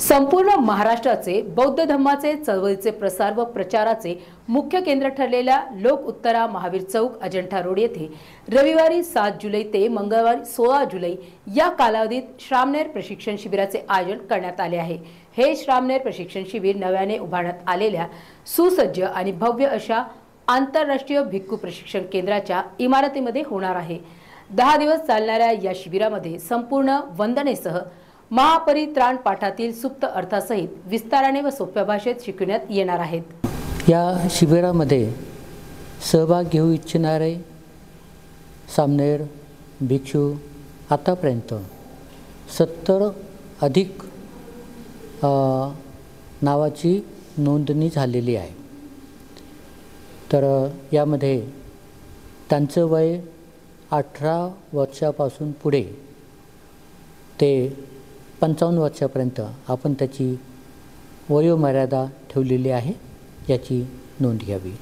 संपूर्ण महाराष्ट्राचे बौद्ध धम्माचे चळवळीचे प्रसार व प्रचाराचे मुख्य केंद्र ठरलेल्या लोक उत्तरा महावीर चौक अजंठा रोड येथे रविवारी सात जुलै ते मंगळवारी सोळा जुलै या कालावधीत श्रामनेर प्रशिक्षण शिबिराचे आयोजन करण्यात आले आहे. हे श्रामनेर प्रशिक्षण शिबिर नव्याने उभारण्यात आलेल्या सुसज्ज आणि भव्य अशा आंतरराष्ट्रीय भिक्खू प्रशिक्षण केंद्राच्या इमारतीमध्ये होणार आहे. दहा दिवस चालणाऱ्या या शिबिरामध्ये संपूर्ण वंदनेसह महापरित्राण पाठातील सुप्त अर्थासहित विस्ताराने व सोप्या भाषेत शिकण्यात येणार आहेत. या शिबिरामध्ये सहभाग घेऊ इच्छिणारे सामनेर भिक्षू आतापर्यंत सत्तर अधिक नावाची नोंदणी झालेली आहे. तर यामध्ये त्यांचं वय अठरा वर्षापासून पुढे ते पंचावन्न वर्षापर्यंत आपण त्याची वयोमर्यादा ठेवलेली आहे याची नोंद घ्यावी.